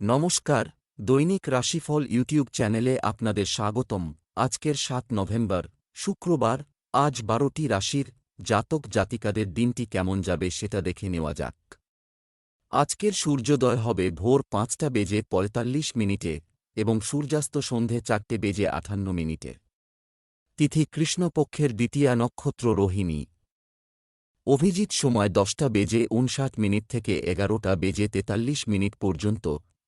নমস্কার, দৈনিক রাশিফল ইউটিউব চ্যানেলে আপনাদের স্বাগতম। আজকের সাত নভেম্বর, শুক্রবার, আজ বারোটি রাশির জাতক জাতিকাদের দিনটি কেমন যাবে সেটা দেখে নেওয়া যাক। আজকের সূর্যোদয় হবে ভোর পাঁচটা বেজে পঁয়তাল্লিশ মিনিটে এবং সূর্যাস্ত সন্ধে চারটে বেজে আঠান্ন মিনিটে। তিথি কৃষ্ণপক্ষের দ্বিতীয়া নক্ষত্র রোহিণী। অভিজিৎ সময় দশটা বেজে উনষাট মিনিট থেকে এগারোটা বেজে তেতাল্লিশ মিনিট পর্যন্ত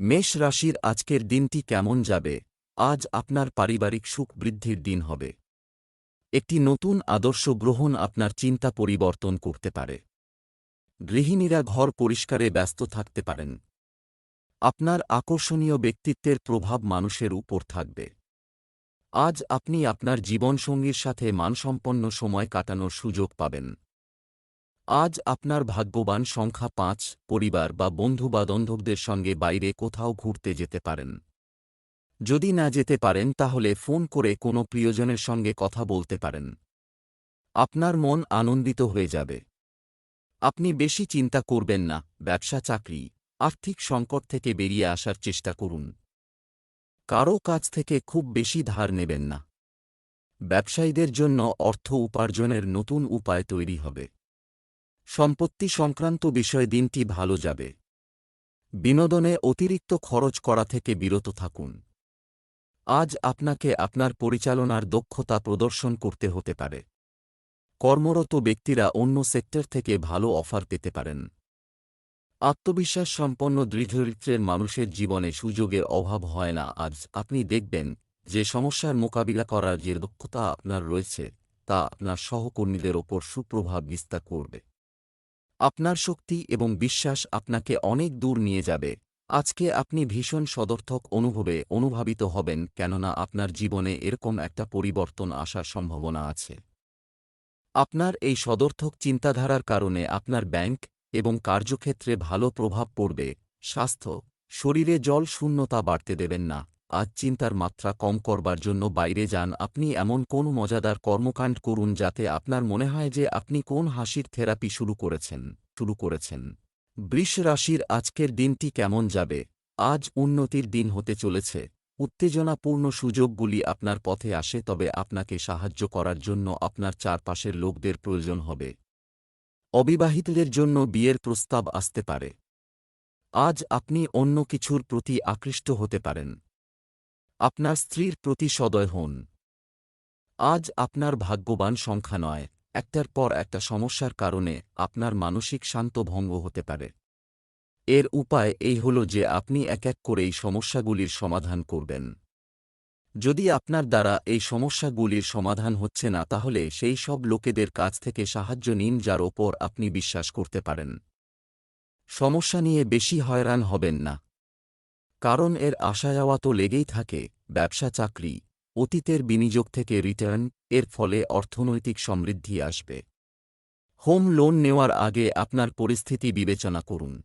মেষ রাশির আজকের দিনটি কেমন যাবে? আজ আপনার পারিবারিক সুখ বৃদ্ধির দিন হবে। একটি নতুন আদর্শ গ্রহণ আপনার চিন্তা পরিবর্তন করতে পারে। গৃহিণীরা ঘর পরিষ্কারে ব্যস্ত থাকতে পারেন। আপনার আকর্ষণীয় ব্যক্তিত্বের প্রভাব মানুষের উপর থাকবে। আজ আপনি আপনার জীবনসঙ্গীর সাথে মানসম্পন্ন সময় কাটানোর সুযোগ পাবেন। আজ আপনার ভাগ্যবান সংখ্যা পাঁচ, পরিবার বা বন্ধু বা বান্ধবদের সঙ্গে বাইরে কোথাও ঘুরতে যেতে পারেন। যদি না যেতে পারেন, তাহলে ফোন করে কোনো প্রিয়জনের সঙ্গে কথা বলতে পারেন। আপনার মন আনন্দিত হয়ে যাবে। আপনি বেশি চিন্তা করবেন না, ব্যবসা, চাকরি, আর্থিক সংকট থেকে বেরিয়ে আসার চেষ্টা করুন। কারও কাছ থেকে খুব বেশি ধার নেবেন না। ব্যবসায়ীদের জন্য অর্থ উপার্জনের নতুন উপায় তৈরি হবে। সম্পত্তি সংক্রান্ত বিষয়ে দিনটি ভালো যাবে। বিনোদনে অতিরিক্ত খরচ করা থেকে বিরত থাকুন। আজ আপনাকে আপনার পরিচালনার দক্ষতা প্রদর্শন করতে হতে পারে। কর্মরত ব্যক্তিরা অন্য সেক্টর থেকে ভালো অফার পেতে পারেন। আত্মবিশ্বাস সম্পন্ন দৃঢ়চরিত্রের মানুষের জীবনে সুযোগের অভাব হয় না। আজ আপনি দেখবেন যে সমস্যার মোকাবিলা করার যে দক্ষতা আপনার রয়েছে, তা আপনার সহকর্মীদের ওপর সুপ্রভাব বিস্তার করবে। আপনার শক্তি এবং বিশ্বাস আপনাকে অনেক দূর নিয়ে যাবে। আজকে আপনি ভীষণ সদর্থক অনুভবে অনুভাবিত হবেন কেননা আপনার জীবনে এরকম একটা পরিবর্তন আসার সম্ভাবনা আছে। আপনার এই সদর্থক চিন্তাধারার কারণে আপনার ব্যাংক এবং কার্যক্ষেত্রে ভালো প্রভাব পড়বে। স্বাস্থ্য, শরীরে জল শূন্যতা বাড়তে দেবেন না। আজ চিন্তার মাত্রা কম করবার জন্য বাইরে যান। আপনি এমন কোন মজাদার কর্মকাণ্ড করুন যাতে আপনার মনে হয় যে আপনি কোন হাসির থেরাপি শুরু করেছেন শুরু করেছেন। বৃষ রাশির আজকের দিনটি কেমন যাবে? আজ উন্নতির দিন হতে চলেছে। উত্তেজনাপূর্ণ সুযোগগুলি আপনার পথে আসে, তবে আপনাকে সাহায্য করার জন্য আপনার চারপাশের লোকদের প্রয়োজন হবে। অবিবাহিতদের জন্য বিয়ের প্রস্তাব আসতে পারে। আজ আপনি অন্য কিছুর প্রতি আকৃষ্ট হতে পারেন। আপনার স্ত্রীর প্রতি সদয় হন। আজ আপনার ভাগ্যবান সংখ্যা নয়, একটার পর একটা সমস্যার কারণে আপনার মানসিক শান্ত ভঙ্গ হতে পারে। এর উপায় এই হল যে আপনি এক এক করে এই সমস্যাগুলির সমাধান করবেন। যদি আপনার দ্বারা এই সমস্যাগুলির সমাধান হচ্ছে না, তাহলে সেই সব লোকেদের কাছ থেকে সাহায্য নিন, যার ওপর আপনি বিশ্বাস করতে পারেন। সমস্যা নিয়ে বেশি হয়রান হবেন না। কারণ এর আশা যাওয়া তো লেগেই থাকে। ব্যবসা চাকরি, অতীতের বিনিয়োগ থেকে রিটার্ন, এর ফলে অর্থনৈতিক সমৃদ্ধি আসবে। হোম লোন নেওয়ার আগে আপনার পরিস্থিতি বিবেচনা করুন।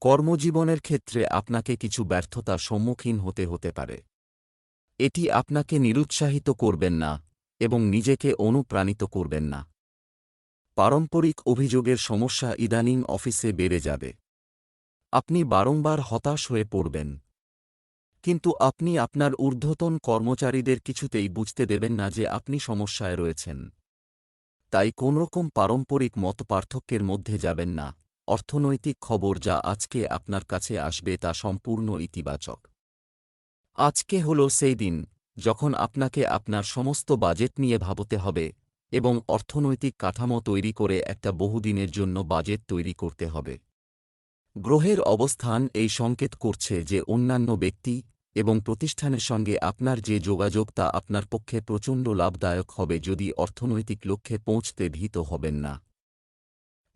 কর্মজীবনের ক্ষেত্রে আপনাকে কিছু ব্যর্থতা সম্মুখীন হতে হতে পারে। এটি আপনাকে নিরুৎসাহিত করবেন না এবং নিজেকে অনুপ্রাণিত করবেন না। পারম্পরিক অভিযোগের সমস্যা ইদানিং অফিসে বেড়ে যাবে। আপনি বারংবার হতাশ হয়ে পড়বেন। কিন্তু আপনি আপনার ঊর্ধ্বতন কর্মচারীদের কিছুতেই বুঝতে দেবেন না যে আপনি সমস্যায় রয়েছেন। তাই কোনরকম পারম্পরিক মত পার্থক্যের মধ্যে যাবেন না। অর্থনৈতিক খবর যা আজকে আপনার কাছে আসবে তা সম্পূর্ণ ইতিবাচক। আজকে হল সেই দিন, যখন আপনাকে আপনার সমস্ত বাজেট নিয়ে ভাবতে হবে এবং অর্থনৈতিক কাঠামো তৈরি করে একটা বহুদিনের জন্য বাজেট তৈরি করতে হবে। গ্রহের অবস্থান এই সংকেত করছে যে অন্যান্য ব্যক্তি এবং প্রতিষ্ঠানের সঙ্গে আপনার যে যোগাযোগ তা আপনার পক্ষে প্রচণ্ড লাভদায়ক হবে যদি অর্থনৈতিক লক্ষ্যে পৌঁছতে ভীত হবেন না।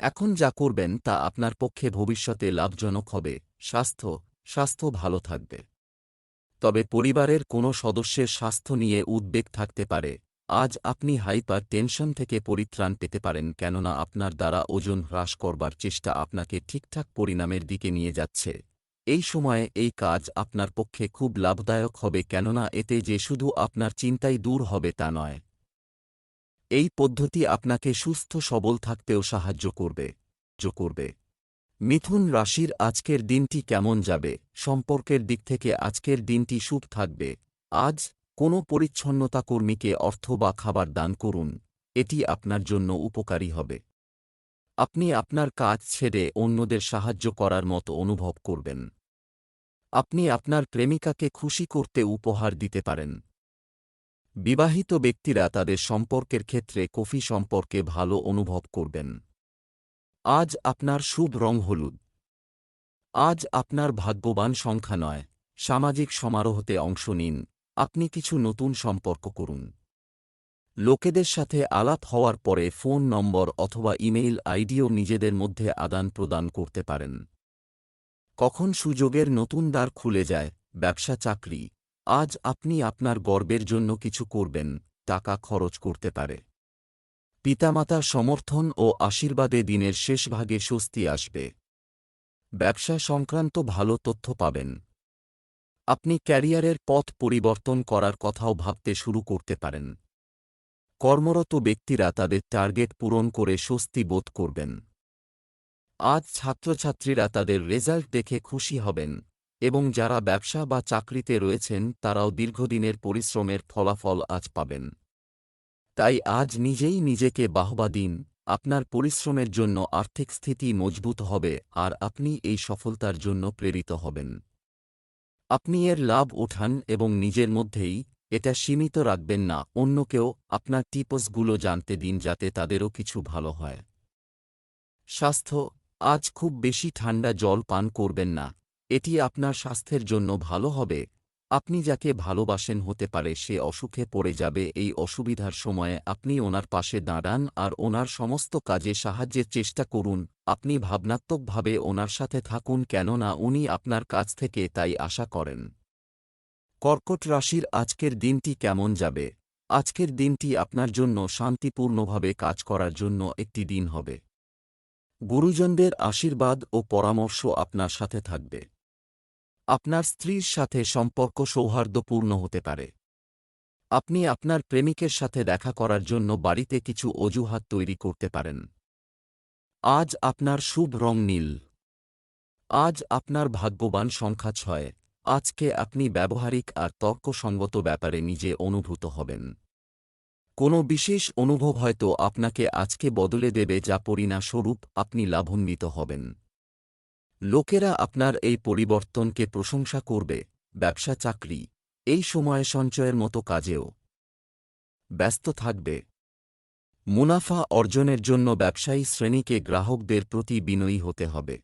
এখন যা করবেন তা আপনার পক্ষে ভবিষ্যতে লাভজনক হবে। স্বাস্থ্য স্বাস্থ্য ভালো থাকবে। তবে পরিবারের কোনো সদস্যের স্বাস্থ্য নিয়ে উদ্বেগ থাকতে পারে। আজ আপনি হাইপার টেনশন থেকে পরিত্রাণ পেতে পারেন কেননা আপনার দ্বারা ওজন হ্রাস করবার চেষ্টা আপনাকে ঠিকঠাক পরিণামের দিকে নিয়ে যাচ্ছে। এই সময়ে এই কাজ আপনার পক্ষে খুব লাভদায়ক হবে কেননা এতে যে শুধু আপনার চিন্তাই দূর হবে তা নয়। এই পদ্ধতি আপনাকে সুস্থ সবল থাকতেও সাহায্য করবে করবে। মিথুন রাশির আজকের দিনটি কেমন যাবে? সম্পর্কের দিক থেকে আজকের দিনটি শুভ থাকবে। আজ কোনো পরিচ্ছন্নতা কর্মীকে অর্থ বা খাবার দান করুন, এটি আপনার জন্য উপকারী হবে। আপনি আপনার কাজ ছেড়ে অন্যদের সাহায্য করার মতো অনুভব করবেন। আপনি আপনার প্রেমিকাকে খুশি করতে উপহার দিতে পারেন। বিবাহিত ব্যক্তিরা তাদের সম্পর্কের ক্ষেত্রে কফি সম্পর্কে ভালো অনুভব করবেন। আজ আপনার শুভ রং হলুদ। আজ আপনার ভাগ্যবান সংখ্যা নয়। সামাজিক সমারোহতে অংশ নিন। আপনি কিছু নতুন সম্পর্ক করুন। লোকেদের সাথে আলাপ হওয়ার পরে ফোন নম্বর অথবা ইমেইল আইডিও নিজেদের মধ্যে আদান প্রদান করতে পারেন। কখন সুযোগের নতুন দ্বার খুলে যায়, ব্যবসা চাকরি। আজ আপনি আপনার গর্বের জন্য কিছু করবেন, টাকা খরচ করতে পারে। পিতামাতার সমর্থন ও আশীর্বাদে দিনের শেষ ভাগে স্বস্তি আসবে। ব্যবসা সংক্রান্ত ভালো তথ্য পাবেন। আপনি ক্যারিয়ারের পথ পরিবর্তন করার কথাও ভাবতে শুরু করতে পারেন। কর্মরত ব্যক্তিরা তাদের টার্গেট পূরণ করে স্বস্তি বোধ করবেন। আজ ছাত্রছাত্রীরা তাদের রেজাল্ট দেখে খুশি হবেন এবং যারা ব্যবসা বা চাকরিতে রয়েছেন তারাও দীর্ঘদিনের পরিশ্রমের ফলাফল আজ পাবেন। তাই আজ নিজেই নিজেকে বাহবা দিন, আপনার পরিশ্রমের জন্য আর্থিক স্থিতি মজবুত হবে আর আপনি এই সফলতার জন্য প্রেরিত হবেন। আপনি এর লাভ ওঠান এবং নিজের মধ্যেই এটা সীমিত রাখবেন না অন্যকেও আপনার টিপসগুলো জানতে দিন যাতে তাদেরও কিছু ভালো হয়। স্বাস্থ্য আজ খুব বেশি ঠান্ডা জল পান করবেন না। এটি আপনার স্বাস্থ্যের জন্য ভালো হবে। আপনি যাকে ভালোবাসেন হতে পারে সে অসুখে পড়ে যাবে। এই অসুবিধার সময়ে আপনি ওনার পাশে দাঁড়ান আর ওনার সমস্ত কাজে সাহায্যের চেষ্টা করুন। আপনি ভাবনাত্মকভাবে ওনার সাথে থাকুন কেননা উনি আপনার কাছ থেকে তাই আশা করেন। কর্কট রাশির আজকের দিনটি কেমন যাবে? আজকের দিনটি আপনার জন্য শান্তিপূর্ণভাবে কাজ করার জন্য একটি দিন হবে। গুরুজনদের আশীর্বাদ ও পরামর্শ আপনার সাথে থাকবে। আপনার স্ত্রীর সাথে সম্পর্ক সৌহার্দ্যপূর্ণ হতে পারে। আপনি আপনার প্রেমিকের সাথে দেখা করার জন্য বাড়িতে কিছু অজুহাত তৈরি করতে পারেন। আজ আপনার শুভ রং নীল। আজ আপনার ভাগ্যবান সংখ্যা ছয়। আজকে আপনি ব্যবহারিক আর তর্কসঙ্গত ব্যাপারে নিজে অনুভূত হবেন। কোনো বিশেষ অনুভব হয়তো আপনাকে আজকে বদলে দেবে যা পরিণাস্বরূপ আপনি লাভান্বিত হবেন। লোকেরা আপনার এই পরিবর্তনকে প্রশংসা করবে, ব্যবসা, চাকরি, এই সময়ে সঞ্চয়ের মতো কাজেও। ব্যস্ত থাকবে। মুনাফা অর্জনের জন্য ব্যবসায়ী শ্রেণীকে গ্রাহকদের প্রতি বিনয়ী হতে হবে।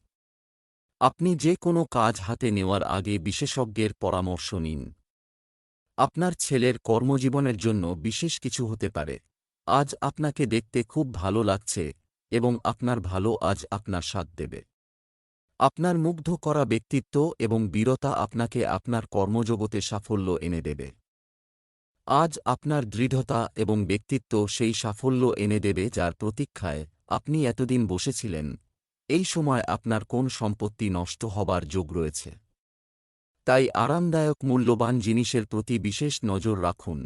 আপনি যে কোনো কাজ হাতে নেওয়ার আগে বিশেষজ্ঞের পরামর্শ নিন। আপনার ছেলের কর্মজীবনের জন্য বিশেষ কিছু হতে পারে। আজ আপনাকে দেখতে খুব ভালো লাগছে এবং আপনার ভালো আজ আপনার সাথ দেবে। আপনার মুগ্ধ করা ব্যক্তিত্ব এবং বীরতা আপনাকে আপনার কর্মজগতে সাফল্য এনে দেবে। আজ আপনার দৃঢ়তা এবং ব্যক্তিত্ব সেই সাফল্য এনে দেবে যার প্রতীক্ষায় আপনি এতদিন বসেছিলেন। এই সময় আপনার কোন সম্পত্তি নষ্ট হবার যোগ রয়েছে। তাই আরামদায়ক মূল্যবান জিনিসের প্রতি বিশেষ নজর রাখুন,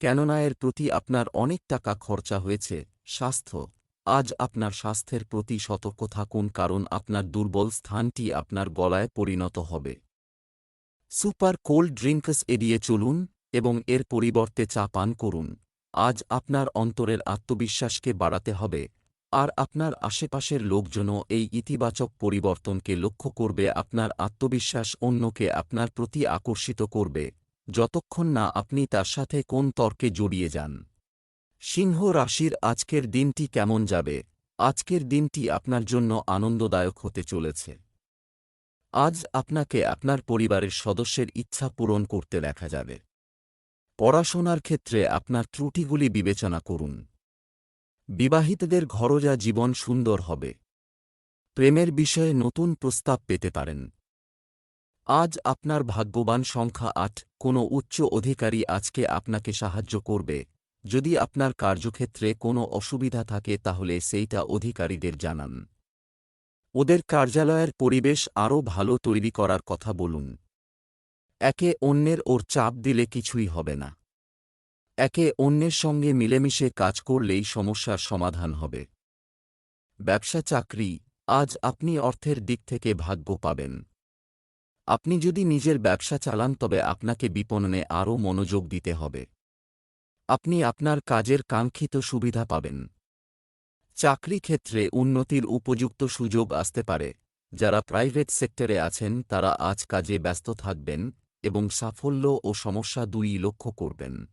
কেননা এর প্রতি আপনার অনেক টাকা খরচা হয়েছে, স্বাস্থ্য। আজ আপনার স্বাস্থ্যের প্রতি সতর্ক থাকুন কারণ আপনার দুর্বল স্থানটি আপনার গলায় পরিণত হবে। সুপার কোল্ড ড্রিঙ্কস এড়িয়ে চলুন এবং এর পরিবর্তে চা পান করুন। আজ আপনার অন্তরের আত্মবিশ্বাসকে বাড়াতে হবে। আর আপনার আশেপাশের লোকজনও এই ইতিবাচক পরিবর্তনকে লক্ষ্য করবে, আপনার আত্মবিশ্বাস অন্যকে আপনার প্রতি আকর্ষিত করবে। যতক্ষণ না আপনি তার সাথে কোন তর্কে জড়িয়ে যান। সিংহ রাশির আজকের দিনটি কেমন যাবে? আজকের দিনটি আপনার জন্য আনন্দদায়ক হতে চলেছে। আজ আপনাকে আপনার পরিবারের সদস্যের ইচ্ছা পূরণ করতে দেখা যাবে। পড়াশোনার ক্ষেত্রে আপনার ত্রুটিগুলি বিবেচনা করুন। বিবাহিতদের ঘরোজা জীবন সুন্দর হবে। প্রেমের বিষয়ে নতুন প্রস্তাব পেতে পারেন। আজ আপনার ভাগ্যবান সংখ্যা আট, কোনো উচ্চ অধিকারী আজকে আপনাকে সাহায্য করবে। যদি আপনার কার্যক্ষেত্রে কোনো অসুবিধা থাকে তাহলে সেইটা অধিকারীদের জানান। ওদের কার্যালয়ের পরিবেশ আরও ভালো তৈরি করার কথা বলুন। একে অন্যের ওর চাপ দিলে কিছুই হবে না। একে অন্যের সঙ্গে মিলেমিশে কাজ করলেই সমস্যার সমাধান হবে। ব্যবসা চাকরি, আজ আপনি অর্থের দিক থেকে ভাগ্য পাবেন। আপনি যদি নিজের ব্যবসা চালান তবে আপনাকে বিপণনে আরও মনোযোগ দিতে হবে। আপনি আপনার কাজের কাঙ্ক্ষিত সুবিধা পাবেন। চাকরি ক্ষেত্রে উন্নতির উপযুক্ত সুযোগ আসতে পারে। যারা প্রাইভেট সেক্টরে আছেন, তারা আজ কাজে ব্যস্ত থাকবেন এবং সাফল্য ও সমস্যা দুই লক্ষ্য করবেন।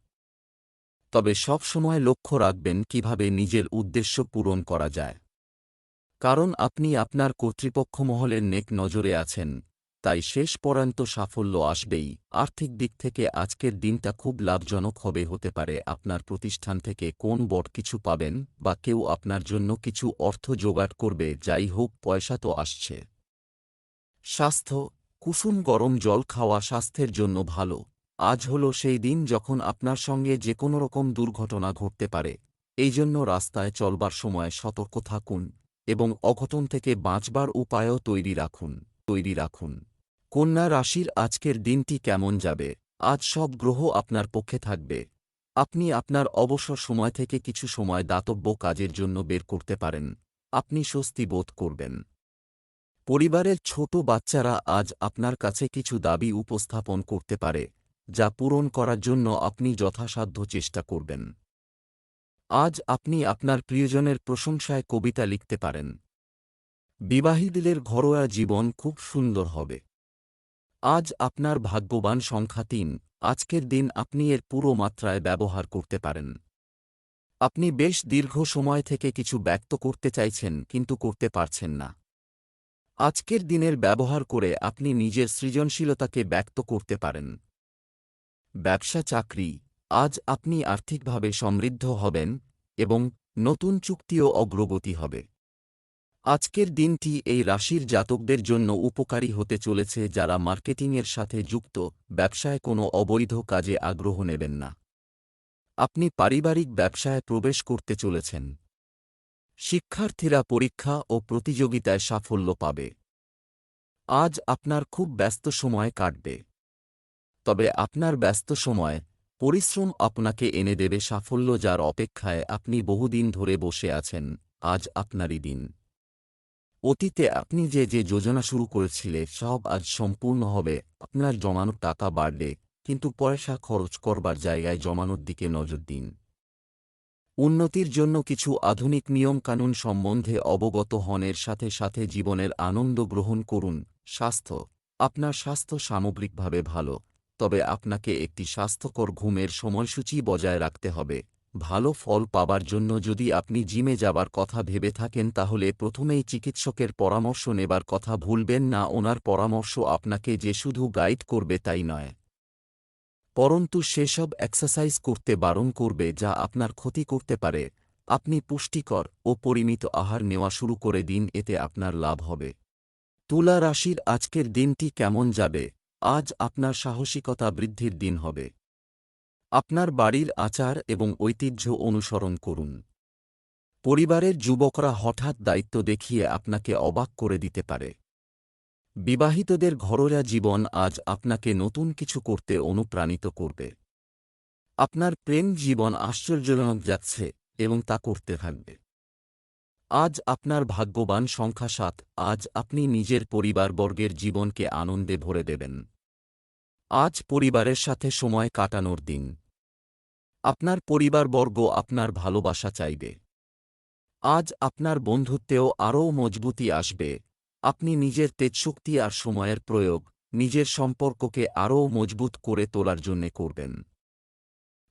তবে সব সময় লক্ষ্য রাখবেন কীভাবে নিজের উদ্দেশ্য পূরণ করা যায়। কারণ আপনি আপনার কর্তৃপক্ষ মহলের নেক নজরে আছেন, তাই শেষ পর্যন্ত সাফল্য আসবেই। আর্থিক দিক থেকে আজকের দিনটা খুব লাভজনক হবে হতে পারে। আপনার প্রতিষ্ঠান থেকে কোন বট কিছু পাবেন বা কেউ আপনার জন্য কিছু অর্থ জোগাড় করবে, যাই হোক, পয়সা তো আসছে। স্বাস্থ্য, কুসুম গরম জল খাওয়া স্বাস্থ্যের জন্য ভালো। আজ হল সেই দিন যখন আপনার সঙ্গে যে কোনো রকম দুর্ঘটনা ঘটতে পারে। এই জন্য রাস্তায় চলবার সময় সতর্ক থাকুন এবং অঘটন থেকে বাঁচবার উপায়ও তৈরি রাখুন তৈরি রাখুন। কন্যা রাশির আজকের দিনটি কেমন যাবে? আজ সব গ্রহ আপনার পক্ষে থাকবে। আপনি আপনার অবসর সময় থেকে কিছু সময় দাতব্য কাজের জন্য বের করতে পারেন। আপনি স্বস্তি বোধ করবেন। পরিবারের ছোট বাচ্চারা আজ আপনার কাছে কিছু দাবি উপস্থাপন করতে পারে। যা পূরণ করার জন্য আপনি যথাসাধ্য চেষ্টা করবেন। আজ আপনি আপনার প্রিয়জনের প্রশংসায় কবিতা লিখতে পারেন। বিবাহীদের ঘরোয়া জীবন খুব সুন্দর হবে। আজ আপনার ভাগ্যবান সংখ্যা তিন, আজকের দিন আপনি এর পুরো মাত্রায় ব্যবহার করতে পারেন। আপনি বেশ দীর্ঘ সময় থেকে কিছু ব্যক্ত করতে চাইছেন, কিন্তু করতে পারছেন না। আজকের দিনের ব্যবহার করে আপনি নিজের সৃজনশীলতাকে ব্যক্ত করতে পারেন। ব্যবসা চাকরি, আজ আপনি আর্থিকভাবে সমৃদ্ধ হবেন এবং নতুন চুক্তিও অগ্রগতি হবে। আজকের দিনটি এই রাশির জাতকদের জন্য উপকারী হতে চলেছে যারা মার্কেটিংয়ের সাথে যুক্ত, ব্যবসায় কোনো অবৈধ কাজে আগ্রহ নেবেন না। আপনি পারিবারিক ব্যবসায় প্রবেশ করতে চলেছেন। শিক্ষার্থীরা পরীক্ষা ও প্রতিযোগিতায় সাফল্য পাবে। আজ আপনার খুব ব্যস্ত সময় কাটবে। তবে আপনার ব্যস্ত সময়, পরিশ্রম আপনাকে এনে দেবে সাফল্য যার অপেক্ষায় আপনি বহুদিন ধরে বসে আছেন, আজ আপনারই দিন। অতীতে আপনি যে যে যোজনা শুরু করেছিলে, সব আজ সম্পূর্ণ হবে, আপনার জমানোর টাকা বাড়বে, কিন্তু পয়সা খরচ করবার জায়গায় জমানোর দিকে নজর দিন। উন্নতির জন্য কিছু আধুনিক নিয়মকানুন সম্বন্ধে অবগত হনের সাথে সাথে জীবনের আনন্দ গ্রহণ করুন, স্বাস্থ্য, আপনার স্বাস্থ্য সামগ্রিকভাবে ভালো। তবে আপনাকে একটি স্বাস্থ্যকর ঘুমের সময়সূচি বজায় রাখতে হবে। ভালো ফল পাবার জন্য যদি আপনি জিমে যাবার কথা ভেবে থাকেন তাহলে প্রথমেই চিকিৎসকের পরামর্শ নেবার কথা ভুলবেন না, ওনার পরামর্শ আপনাকে যে শুধু গাইড করবে তাই নয়। পরন্তু সেসব এক্সারসাইজ করতে বারণ করবে যা আপনার ক্ষতি করতে পারে। আপনি পুষ্টিকর ও পরিমিত আহার নেওয়া শুরু করে দিন, এতে আপনার লাভ হবে। তুলা রাশির আজকের দিনটি কেমন যাবে? আজ আপনার সাহসিকতা বৃদ্ধির দিন হবে। আপনার বাড়ির আচার এবং ঐতিহ্য অনুসরণ করুন। পরিবারের যুবকরা হঠাৎ দায়িত্ব দেখিয়ে আপনাকে অবাক করে দিতে পারে। বিবাহিতদের ঘরোয়া জীবন আজ আপনাকে নতুন কিছু করতে অনুপ্রাণিত করবে। আপনার প্রেম জীবন আশ্চর্যজনক যাচ্ছে এবং তা করতে থাকবে। আজ আপনার ভাগ্যবান সংখ্যা সাত, আজ আপনি নিজের পরিবারবর্গের জীবনকে আনন্দে ভরে দেবেন। আজ পরিবারের সাথে সময় কাটানোর দিন। আপনার পরিবারবর্গ আপনার ভালোবাসা চাইবে। আজ আপনার বন্ধুত্বেও আরও মজবুতি আসবে। আপনি নিজের তেজশক্তি আর সময়ের প্রয়োগ নিজের সম্পর্ককে আরও মজবুত করে তোলার জন্যে করবেন।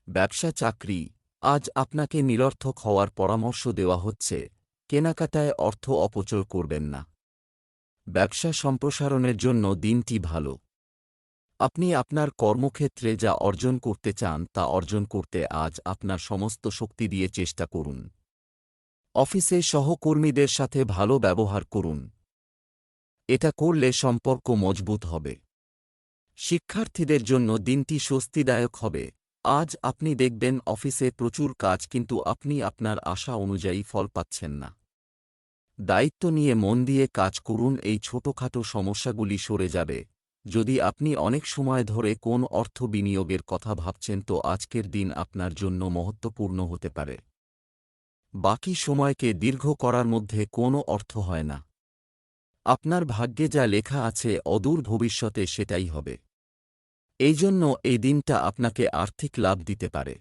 ব্যবসা চাকরি, আজ আপনাকে নিরর্থক হওয়ার পরামর্শ দেওয়া হচ্ছে। কেনাকাটায় অর্থ অপচয় করবেন না। ব্যবসা সম্প্রসারণের জন্য দিনটি ভালো। আপনি আপনার কর্মক্ষেত্রে যা অর্জন করতে চান তা অর্জন করতে আজ আপনার সমস্ত শক্তি দিয়ে চেষ্টা করুন। অফিসে সহকর্মীদের সাথে ভালো ব্যবহার করুন। এটা করলে সম্পর্ক মজবুত হবে। শিক্ষার্থীদের জন্য দিনটি স্বস্তিদায়ক হবে। আজ আপনি দেখবেন অফিসে প্রচুর কাজ কিন্তু আপনি আপনার আশা অনুযায়ী ফল পাচ্ছেন না। দায়িত্ব নিয়ে মন দিয়ে কাজ করুন, এই ছোটখাটো সমস্যাগুলি সরে যাবে। যদি আপনি অনেক সময় ধরে কোন অর্থ বিনিয়োগের কথা ভাবছেন তো আজকের দিন আপনার জন্য মহত্বপূর্ণ হতে পারে। বাকি সময়কে দীর্ঘ করার মধ্যে কোনো অর্থ হয় না। আপনার ভাগ্যে যা লেখা আছে, অদূর ভবিষ্যতে সেটাই হবে। এই জন্য এই দিনটা আপনাকে আর্থিক লাভ দিতে পারে।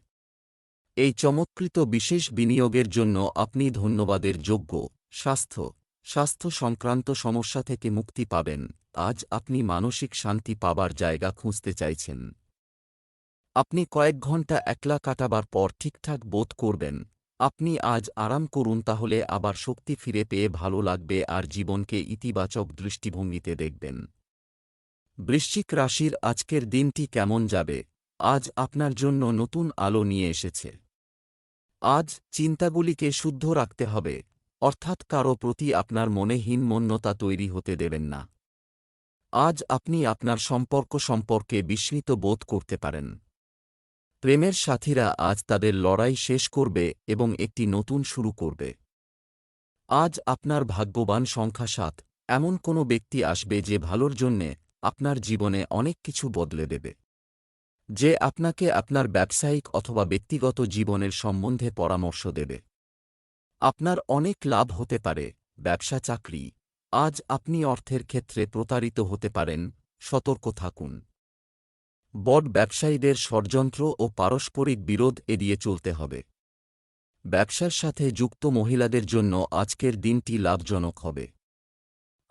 এই চমৎকৃত বিশেষ বিনিয়োগের জন্য আপনি ধন্যবাদের যোগ্য, স্বাস্থ্য স্বাস্থ্য সংক্রান্ত সমস্যা থেকে মুক্তি পাবেন। আজ আপনি মানসিক শান্তি পাবার জায়গা খুঁজতে চাইছেন। আপনি কয়েক ঘণ্টা একলা কাটাবার পর ঠিকঠাক বোধ করবেন। আপনি আজ আরাম করুন তাহলে আবার শক্তি ফিরে পেয়ে ভালো লাগবে আর জীবনকে ইতিবাচক দৃষ্টিভঙ্গিতে দেখবেন। বৃশ্চিক রাশির আজকের দিনটি কেমন যাবে? আজ আপনার জন্য নতুন আলো নিয়ে এসেছে। আজ চিন্তাগুলিকে শুদ্ধ রাখতে হবে, অর্থাৎ কারও প্রতি আপনার মনে হীনমন্যতা তৈরি হতে দেবেন না। আজ আপনি আপনার সম্পর্ক সম্পর্কে বিস্মিত বোধ করতে পারেন। প্রেমের সাথীরা আজ তাদের লড়াই শেষ করবে এবং একটি নতুন শুরু করবে। আজ আপনার ভাগ্যবান সংখ্যা সাত, এমন কোনো ব্যক্তি আসবে যে ভালোর জন্যে আপনার জীবনে অনেক কিছু বদলে দেবে। যে আপনাকে আপনার ব্যবসায়িক অথবা ব্যক্তিগত জীবনের সম্বন্ধে পরামর্শ দেবে। আপনার অনেক লাভ হতে পারে, ব্যবসা চাকরি। আজ আপনি অর্থের ক্ষেত্রে প্রতারিত হতে পারেন, সতর্ক থাকুন। বড ব্যবসায়ীদের ষড়যন্ত্র ও পারস্পরিক বিরোধ এড়িয়ে চলতে হবে। ব্যবসার সাথে যুক্ত মহিলাদের জন্য আজকের দিনটি লাভজনক হবে।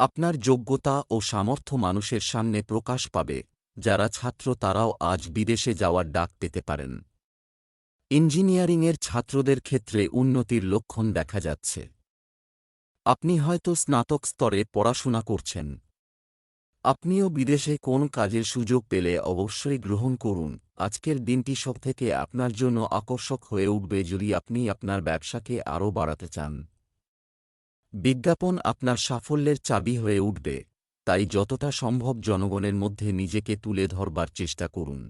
আপনার যোগ্যতা ও সামর্থ্য মানুষের সামনে প্রকাশ পাবে, যারা ছাত্র তারাও আজ বিদেশে যাওয়ার ডাক পেতে পারেন। ইঞ্জিনিয়ারিংয়ের ছাত্রদের ক্ষেত্রে উন্নতির লক্ষণ দেখা যাচ্ছে। আপনি হয়তো স্নাতক স্তরে পড়াশোনা করছেন। আপনিও বিদেশে কোন কাজের সুযোগ পেলে অবশ্যই গ্রহণ করুন। আজকের দিনটি সব থেকে আপনার জন্য আকর্ষক হয়ে উঠবে যদি আপনি আপনার ব্যবসাকে আরও বাড়াতে চান। বিজ্ঞাপন আপনার সাফল্যের চাবি হয়ে উঠবে, তাই যতটা সম্ভব জনগণের মধ্যে নিজেকে তুলে ধরবার চেষ্টা করুন।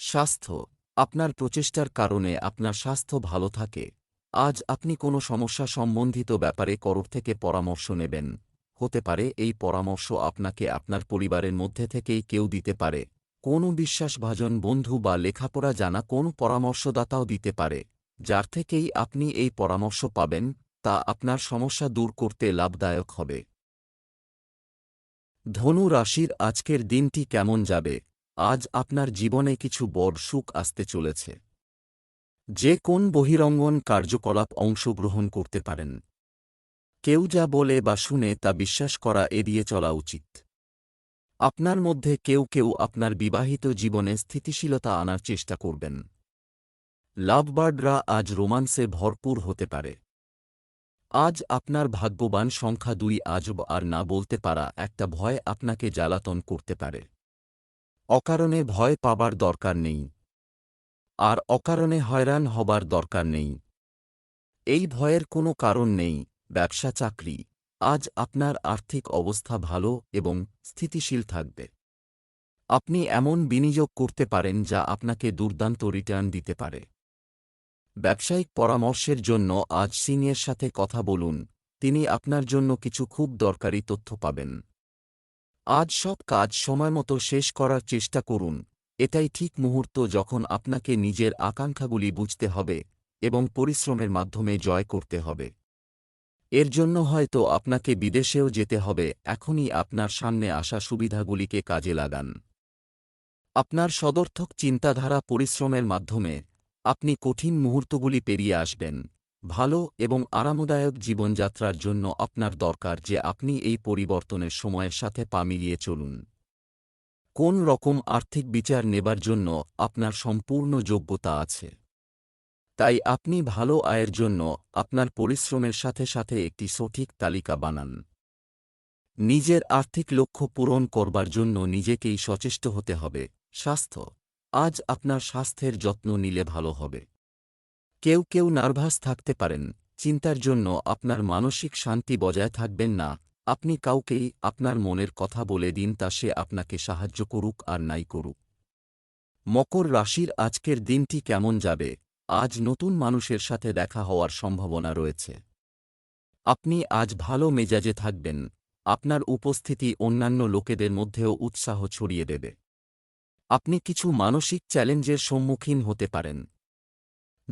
স্বাস্থ্য, আপনার প্রচেষ্টার কারণে আপনার স্বাস্থ্য ভালো থাকে। আজ আপনি কোনো সমস্যা সম্বন্ধিত ব্যাপারে করর থেকে পরামর্শ নেবেন। হতে পারে এই পরামর্শ আপনাকে আপনার পরিবারের মধ্যে থেকেই কেউ দিতে পারে। কোনো বিশ্বাসভাজন বন্ধু বা লেখাপড়া জানা কোন পরামর্শদাতাও দিতে পারে, যার থেকেই আপনি এই পরামর্শ পাবেন। তা আপনার সমস্যা দূর করতে লাভদায়ক হবে। ধনু রাশির আজকের দিনটি কেমন যাবে? আজ আপনার জীবনে কিছু বড় সুখ আসতে চলেছে। যে কোন বহিরঙ্গন কার্যকলাপ অংশগ্রহণ করতে পারেন। কেউ যা বলে বা শুনে তা বিশ্বাস করা এড়িয়ে চলা উচিত। আপনার মধ্যে কেউ কেউ আপনার বিবাহিত জীবনে স্থিতিশীলতা আনার চেষ্টা করবেন। লাভবার্ডরা আজ রোমান্সে ভরপুর হতে পারে। আজ আপনার ভাগ্যবান সংখ্যা দুই আজব আর না বলতে পারা একটা ভয় আপনাকে জ্বালাতন করতে পারে। অকারণে ভয় পাবার দরকার নেই। আর অকারণে হয়রান হবার দরকার নেই। এই ভয়ের কোনো কারণ নেই, ব্যবসা চাকরি। আজ আপনার আর্থিক অবস্থা ভালো এবং স্থিতিশীল থাকবে। আপনি এমন বিনিয়োগ করতে পারেন যা আপনাকে দুর্দান্ত রিটার্ন দিতে পারে। ব্যবসায়িক পরামর্শের জন্য আজ সিনিয়র সাথে কথা বলুন, তিনি আপনার জন্য কিছু খুব দরকারি তথ্য পাবেন। আজ সব কাজ সময়মতো শেষ করার চেষ্টা করুন, এটাই ঠিক মুহূর্ত যখন আপনাকে নিজের আকাঙ্ক্ষাগুলি বুঝতে হবে এবং পরিশ্রমের মাধ্যমে জয় করতে হবে। এর জন্য হয়তো আপনাকে বিদেশেও যেতে হবে, এখনই আপনার সামনে আসা সুবিধাগুলিকে কাজে লাগান। আপনার সদর্থক চিন্তাধারা পরিশ্রমের মাধ্যমে আপনি কঠিন মুহূর্তগুলি পেরিয়ে আসবেন। ভালো এবং আরামদায়ক জীবনযাত্রার জন্য আপনার দরকার যে আপনি এই পরিবর্তনের সময়ের সাথে পা মিলিয়ে চলুন। কোন রকম আর্থিক বিচার নেবার জন্য আপনার সম্পূর্ণ যোগ্যতা আছে? তাই আপনি ভালো আয়ের জন্য আপনার পরিশ্রমের সাথে সাথে একটি সঠিক তালিকা বানান। নিজের আর্থিক লক্ষ্য পূরণ করবার জন্য নিজেকেই সচেষ্ট হতে হবে। স্বাস্থ্য আজ আপনার স্বাস্থ্যের যত্ন নিলে ভালো হবে। কেউ কেউ নার্ভাস থাকতে পারেন, চিন্তার জন্য আপনার মানসিক শান্তি বজায় থাকবেন না, আপনি কাউকেই আপনার মনের কথা বলে দিন তা সে আপনাকে সাহায্য করুক আর নাই করুক। মকর রাশির আজকের দিনটি কেমন যাবে? আজ নতুন মানুষের সাথে দেখা হওয়ার সম্ভাবনা রয়েছে। আপনি আজ ভালো মেজাজে থাকবেন, আপনার উপস্থিতি অন্যান্য লোকেদের মধ্যেও উৎসাহ ছড়িয়ে দেবে। আপনি কিছু মানসিক চ্যালেঞ্জের সম্মুখীন হতে পারেন।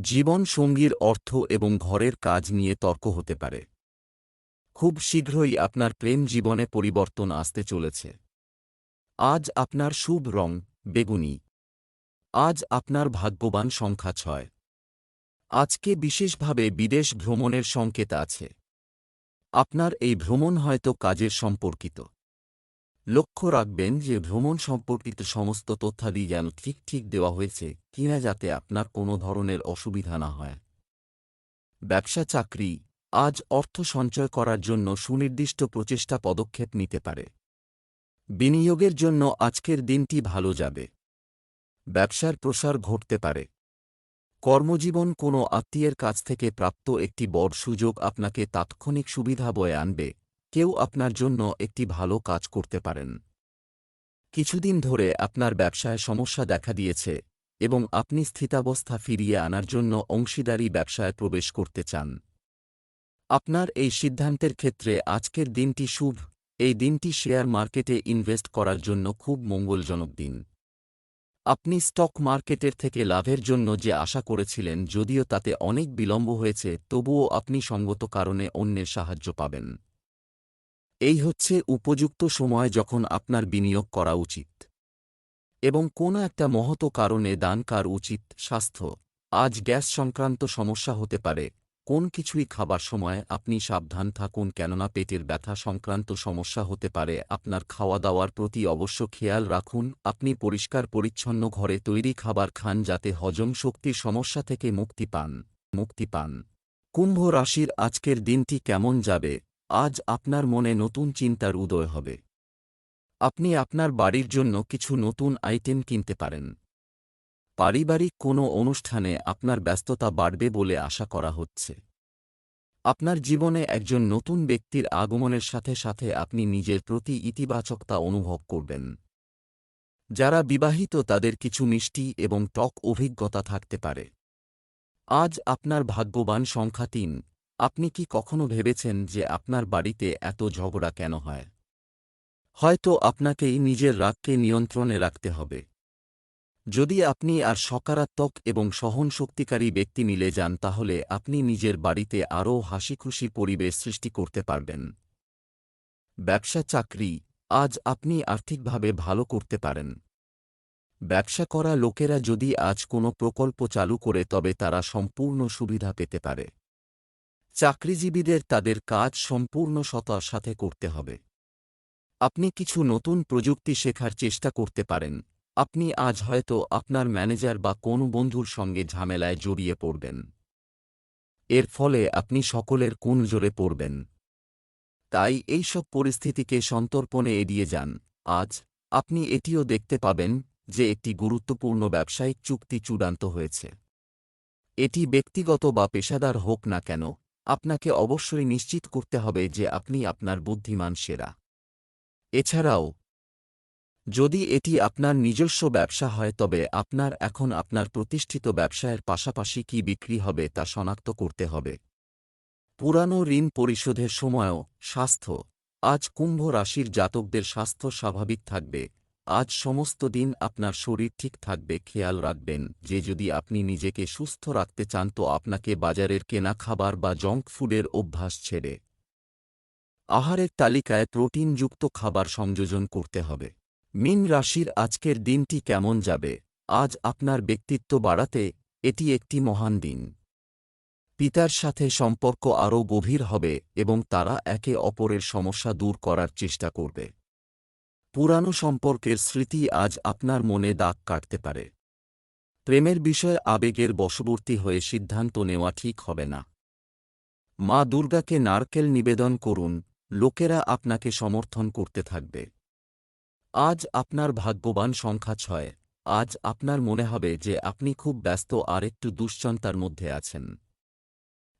জীবন সঙ্গীর অর্থ এবং ঘরের কাজ নিয়ে তর্ক হতে পারে। খুব শীঘ্রই আপনার প্রেম জীবনে পরিবর্তন আসতে চলেছে। আজ আপনার শুভ রং, বেগুনি। আজ আপনার ভাগ্যবান সংখ্যা ছয়। আজকে বিশেষভাবে বিদেশ ভ্রমণের সংকেত আছে। আপনার এই ভ্রমণ হয়তো কাজের সম্পর্কিত। লক্ষ্য রাখবেন যে ভ্রমণ সম্পর্কিত সমস্ত তথ্যাদি যেন ঠিক ঠিক দেওয়া হয়েছে কিনা যাতে আপনার কোনো ধরনের অসুবিধা না হয়। ব্যবসা চাকরি, আজ অর্থ সঞ্চয় করার জন্য সুনির্দিষ্ট প্রচেষ্টা পদক্ষেপ নিতে পারে। বিনিয়োগের জন্য আজকের দিনটি ভালো যাবে। ব্যবসার প্রসার ঘটতে পারে। কর্মজীবন কোনো আত্মীয়ের কাছ থেকে প্রাপ্ত একটি বড় সুযোগ আপনাকে তাৎক্ষণিক সুবিধা বয়ে আনবে কেউ আপনার জন্য একটি ভালো কাজ করতে পারেন। কিছুদিন ধরে আপনার ব্যবসায় সমস্যা দেখা দিয়েছে এবং আপনি স্থিতাবস্থা ফিরিয়ে আনার জন্য অংশীদারি ব্যবসায় প্রবেশ করতে চান। আপনার এই সিদ্ধান্তের ক্ষেত্রে আজকের দিনটি শুভ। এই দিনটি শেয়ার মার্কেটে ইনভেস্ট করার জন্য খুব মঙ্গলজনক দিন। আপনি স্টক মার্কেটের থেকে লাভের জন্য যে আশা করেছিলেন যদিও তাতে অনেক বিলম্ব হয়েছে, তবুও আপনি সঙ্গত কারণে অন্যের সাহায্য পাবেন। এই হচ্ছে উপযুক্ত সময় যখন আপনার বিনিয়োগ করা উচিত। এবং কোনো একটা মহত কারণে দান কার উচিত স্বাস্থ্য। আজ গ্যাস সংক্রান্ত সমস্যা হতে পারে। কোন কিছুই খাবার সময় আপনি সাবধান থাকুন কেননা পেটের ব্যথা সংক্রান্ত সমস্যা হতে পারে। আপনার খাওয়া দাওয়ার প্রতি অবশ্য খেয়াল রাখুন, আপনি পরিষ্কার পরিচ্ছন্ন ঘরে তৈরি খাবার খান যাতে হজম শক্তির সমস্যা থেকে মুক্তি পান। মুক্তি পান। কুম্ভ রাশির আজকের দিনটি কেমন যাবে? আজ আপনার মনে নতুন চিন্তার উদয় হবে। আপনি আপনার বাড়ির জন্য কিছু নতুন আইটেম কিনতে পারেন। পারিবারিক কোনো অনুষ্ঠানে আপনার ব্যস্ততা বাড়বে বলে আশা করা হচ্ছে। আপনার জীবনে একজন নতুন ব্যক্তির আগমনের সাথে সাথে আপনি নিজের প্রতি ইতিবাচকতা অনুভব করবেন। যারা বিবাহিত তাদের কিছু মিষ্টি এবং টক অভিজ্ঞতা থাকতে পারে। আজ আপনার ভাগ্যবান সংখ্যা তিন। আপনি কি কখনো ভেবেছেন যে আপনার বাড়িতে এত ঝগড়া কেন হয়? হয়তো আপনাকেই নিজের রাগকে নিয়ন্ত্রণে রাখতে হবে। যদি আপনি আর সকারাত্মক এবং সহনশক্তিকারী ব্যক্তি মিলে যান, তাহলে আপনি নিজের বাড়িতে আরও হাসিখুশি পরিবেশ সৃষ্টি করতে পারবেন। ব্যবসা চাকরি আজ আপনি আর্থিকভাবে ভালো করতে পারেন। ব্যবসা করা লোকেরা যদি আজ কোনো প্রকল্প চালু করে, তবে তারা সম্পূর্ণ সুবিধা পেতে পারে। চাকরিজীবীদের তাদের কাজ সম্পূর্ণ সতার সাথে করতে হবে। আপনি কিছু নতুন প্রযুক্তি শেখার চেষ্টা করতে পারেন। আপনি আজ হয়তো আপনার ম্যানেজার বা কোনো বন্ধুর সঙ্গে ঝামেলায় জড়িয়ে পড়বেন। এর ফলে আপনি সকলের কোন জোরে পড়বেন। তাই এইসব পরিস্থিতিকে সন্তর্পণে এড়িয়ে যান। আজ আপনি এটিও দেখতে পাবেন যে একটি গুরুত্বপূর্ণ ব্যবসায়িক চুক্তি চূড়ান্ত হয়েছে। এটি ব্যক্তিগত বা পেশাদার হোক না কেন আপনাকে অবশ্যই নিশ্চিত করতে হবে যে আপনি আপনার বুদ্ধিমান সেরা। এছাড়াও, যদি এটি আপনার নিজস্ব ব্যবসা হয়, তবে আপনার এখন আপনার প্রতিষ্ঠিত ব্যবসায়ের পাশাপাশি কি বিক্রি হবে তা শনাক্ত করতে হবে। পুরানো ঋণ পরিশোধের সময়ও স্বাস্থ্য। আজ কুম্ভ রাশির জাতকদের স্বাস্থ্য স্বাভাবিক থাকবে। আজ সমস্ত দিন আপনার শরীর ঠিক থাকবে, খেয়াল রাখবেন, যে যদি আপনি নিজেকে সুস্থ রাখতে চান তো আপনাকে বাজারের কেনা খাবার বা জঙ্ক ফুডের অভ্যাস ছেড়ে আহারের তালিকায় প্রোটিনযুক্ত খাবার সংযোজন করতে হবে। মিন রাশির আজকের দিনটি কেমন যাবে? আজ আপনার ব্যক্তিত্ব বাড়াতে এটি একটি মহান দিন। পিতার সাথে সম্পর্ক আরও গভীর হবে এবং তারা একে অপরের সমস্যা দূর করার চেষ্টা করবে। পুরানো সম্পর্কের স্মৃতি আজ আপনার মনে দাগ কাটতে পারে। প্রেমের বিষয়ে আবেগের বশবর্তী হয়ে সিদ্ধান্ত নেওয়া ঠিক হবে না। মা দুর্গাকে নারকেল নিবেদন করুন, লোকেরা আপনাকে সমর্থন করতে থাকবে। আজ আপনার ভাগ্যবান সংখ্যা ছয়, আজ আপনার মনে হবে যে আপনি খুব ব্যস্ত আর একটু দুশ্চন্তার মধ্যে আছেন।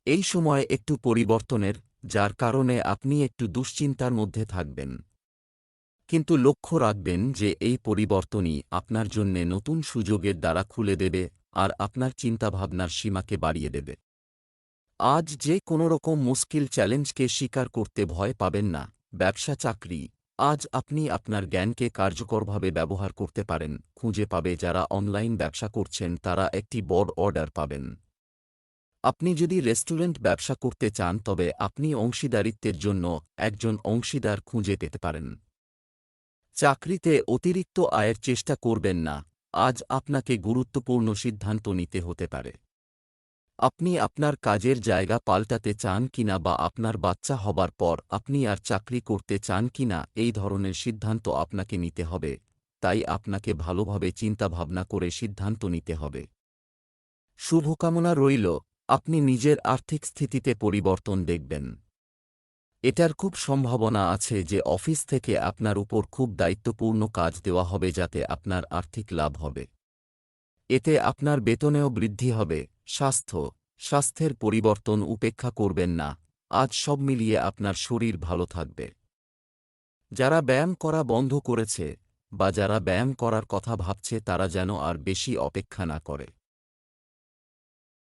এই সময় একটু পরিবর্তনের, যার কারণে আপনি একটু দুশ্চিন্তার মধ্যে থাকবেন। কিন্তু লক্ষ্য রাখবেন যে এই পরিবর্তনই আপনার জন্যে নতুন সুযোগের দ্বারা খুলে দেবে আর আপনার চিন্তাভাবনার সীমাকে বাড়িয়ে দেবে। আজ যে কোনো রকম মুশকিল চ্যালেঞ্জকে স্বীকার করতে ভয় পাবেন না, ব্যবসা চাকরি, আজ আপনি আপনার জ্ঞানকে কার্যকরভাবে ব্যবহার করতে পারেন, খুঁজে পাবে যারা অনলাইন ব্যবসা করছেন তারা একটি বড় অর্ডার পাবেন। আপনি যদি রেস্টুরেন্ট ব্যবসা করতে চান তবে আপনি অংশীদারিত্বের জন্য একজন অংশীদার খুঁজে পেতে পারেন। চাকরিতে অতিরিক্ত আয়ের চেষ্টা করবেন না, আজ আপনাকে গুরুত্বপূর্ণ সিদ্ধান্ত নিতে হতে পারে। আপনি আপনার কাজের জায়গা পাল্টাতে চান কিনা বা আপনার বাচ্চা হবার পর আপনি আর চাকরি করতে চান কিনা এই ধরনের সিদ্ধান্ত আপনাকে নিতে হবে, তাই আপনাকে ভালোভাবে চিন্তাভাবনা করে সিদ্ধান্ত নিতে হবে। শুভকামনা রইল, আপনি নিজের আর্থিক স্থিতিতে পরিবর্তন দেখবেন। এটার খুব সম্ভাবনা আছে যে অফিস থেকে আপনার উপর খুব দায়িত্বপূর্ণ কাজ দেওয়া হবে যাতে আপনার আর্থিক লাভ হবে। এতে আপনার বেতনেও বৃদ্ধি হবে, স্বাস্থ্য, স্বাস্থ্যের পরিবর্তন উপেক্ষা করবেন না, আজ সব মিলিয়ে আপনার শরীর ভালো থাকবে। যারা ব্যায়াম করা বন্ধ করেছে, বা যারা ব্যায়াম করার কথা ভাবছে তারা যেন আর বেশি অপেক্ষা না করে।